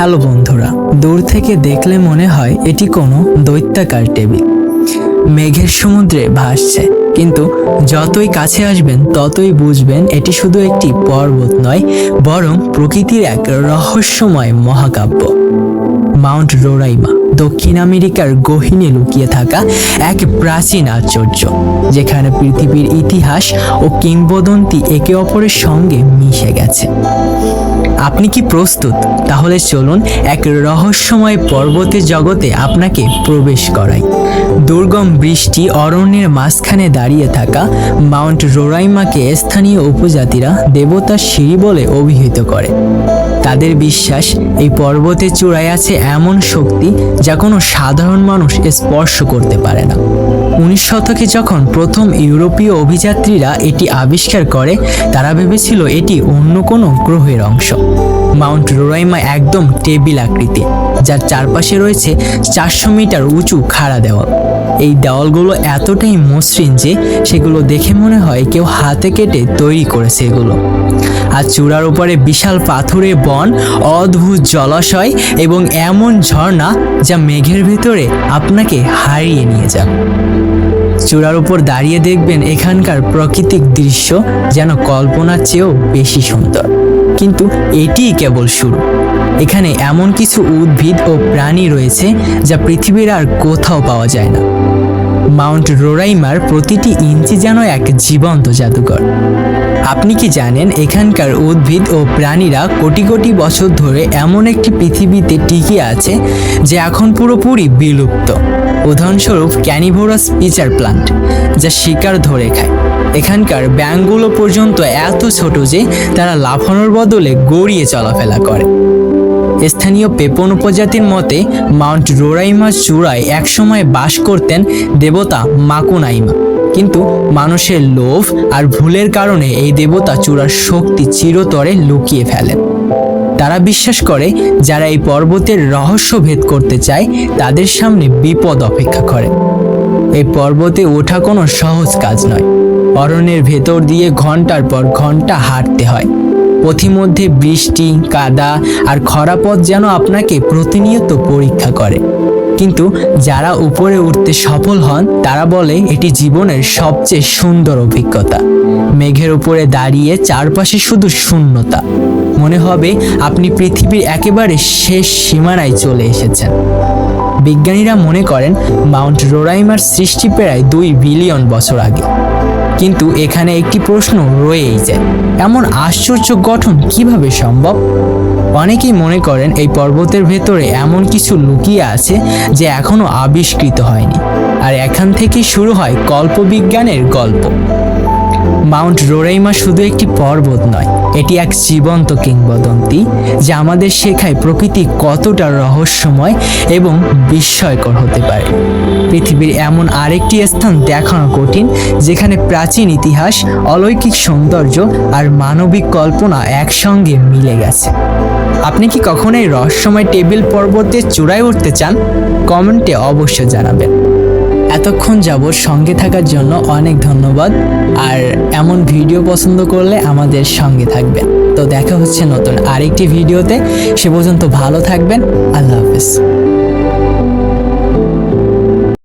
Hello বন্ধুরা। দূর থেকে দেখলে মনে হয় এটি কোনো দৈত্যাকার টেবিল। মেঘের সমুদ্রে ভাসছে। কিন্তু যতই কাছে আসবেন, ততই বুঝবেন এটি শুধু একটি পর্বত নয়, বরং প্রকৃতির এক রহস্যময় মহাকাব্য। মাউন্ট রোরাইমা, দক্ষিণ আমেরিকার গহীনে লুকিয়ে থাকা এক প্রাচীন আশ্চর্য, যেখানে পৃথিবীর ইতিহাস ও কিংবদন্তি একে অপরের সঙ্গে মিশে গেছে। আপনি কি প্রস্তুত? তাহলে চলুন এক রহস্যময় পর্বতের জগতে আপনাকে প্রবেশ করাই। দুর্গম বৃষ্টি অরণ্যের মাঝখানে দাঁড়িয়ে থাকা মাউন্ট রোরাইমাকে স্থানীয় উপজাতিরা দেবতার সিঁড়ি বলে অভিহিত করে। তাদের বিশ্বাস, এই পর্বতের চূড়ায় আছে এমন শক্তি যা কোনো সাধারণ মানুষ স্পর্শ করতে পারে না। উনিশ শতকে যখন প্রথম ইউরোপীয় অভিযাত্রীরা এটি আবিষ্কার করে, তারা ভেবেছিল এটি অন্য কোনো গ্রহের অংশ। মাউন্ট রোরাইমা একদম টেবিল আকৃতি যার চারপাশে রয়েছে চারশো মিটার উঁচু খাড়া দেওয়াল। এই দেওয়ালগুলো এতটাই মসৃণ যে সেগুলো দেখে মনে হয় কেউ হাতে কেটে তৈরি করেছে এগুলো। আর চূড়ার উপরে বিশাল পাথুরে বন, অদ্ভুত জলাশয় এবং এমন ঝর্ণা যা মেঘের ভেতরে আপনাকে হারিয়ে নিয়ে যাবে। চূড়ার উপর দাঁড়িয়ে দেখবেন এখানকার প্রাকৃতিক দৃশ্য যেন কল্পনার চেয়েও বেশি সুন্দর। কিন্তু এটিই কেবল শুরু। এখানে এমন কিছু উদ্ভিদ ও প্রাণী রয়েছে যা পৃথিবীর আর কোথাও পাওয়া যায় না। মাউন্ট রোরাইমার প্রতিটি ইঞ্চি যেন এক জীবন্ত জাদুঘর। আপনি কি জানেন এখানকার উদ্ভিদ ও প্রাণীরা কোটি কোটি বছর ধরে এমন একটি পৃথিবীতে টিকে আছে যে এখন পুরোপুরি বিলুপ্ত? উদাহরণস্বরূপ ক্যানিভোরাস পিচার প্লান্ট, যা শিকার ধরে খায়। এখানকার ব্যাঙগুলো পর্যন্ত এত ছোট যে তারা লাফানোর বদলে গড়িয়ে চলাফেরা করে। স্থানীয় পেপন উপজাতির মতে, মাউন্ট রোরাইমা চূড়ায় একসময় বাস করতেন দেবতা মাকুনাইমা। কিন্তু মানুষের লোভ আর ভুলের কারণে এই দেবতা চূড়ার শক্তি চিরতরে লুকিয়ে ফেলেন। তারা বিশ্বাস করে, যারা এই পর্বতের রহস্য ভেদ করতে চায়, তাদের সামনে বিপদ অপেক্ষা করে। এই পর্বতে ওঠা কোনো সহজ কাজ নয়। অরণ্যের ভেতর দিয়ে ঘণ্টার পর ঘণ্টা হাঁটতে হয়। পথিমধ্যে বৃষ্টি, কাদা আর খরা পথ যেন আপনাকে প্রতিনিয়ত পরীক্ষা করে। কিন্তু যারা উপরে উঠতে সফল হন, তারা বলে এটি জীবনের সবচেয়ে সুন্দর অভিজ্ঞতা। মেঘের উপরে দাঁড়িয়ে চারপাশে শুধু শূন্যতা। মনে হবে আপনি পৃথিবীর একেবারে শেষ সীমানায় চলে এসেছেন। বিজ্ঞানীরা মনে করেন মাউন্ট রোরাইমার সৃষ্টি প্রায় দুই বিলিয়ন বছর আগে। কিন্তু এখানে একটি প্রশ্ন রয়েই যায় এমন আশ্চর্য গঠন কীভাবে সম্ভব? অনেকেই মনে করেন এই পর্বতের ভেতরে এমন কিছু লুকিয়ে আছে যে এখনও আবিষ্কৃত হয়নি। আর এখান থেকেই শুরু হয় কল্পবিজ্ঞানের গল্প। মাউন্ট রোরাইমা শুধু একটি পর্বত নয় এটি এক জীবন্ত কিংবদন্তি যা আমাদের শেখায় প্রকৃতি কতটা রহস্যময় এবং বিস্ময়কর হতে পারে। পৃথিবীর এমন আরেকটি স্থান দেখানো কঠিন, যেখানে প্রাচীন ইতিহাস, অলৌকিক সৌন্দর্য আর মানবিক কল্পনা একসঙ্গে মিলে গেছে। আপনি কি কখনোই রহস্যময় টেবিল পর্বতের চূড়ায় উঠতে চান? কমেন্টে অবশ্যই জানাবেন। এতক্ষণ যাবৎ সঙ্গে থাকার জন্য অনেক ধন্যবাদ। আর এমন ভিডিও পছন্দ করলে আমাদের সঙ্গে থাকবেন। তো দেখা হচ্ছে নতুন আরেকটি ভিডিওতে। সে পর্যন্ত ভালো থাকবেন। আল্লাহ হাফেজ।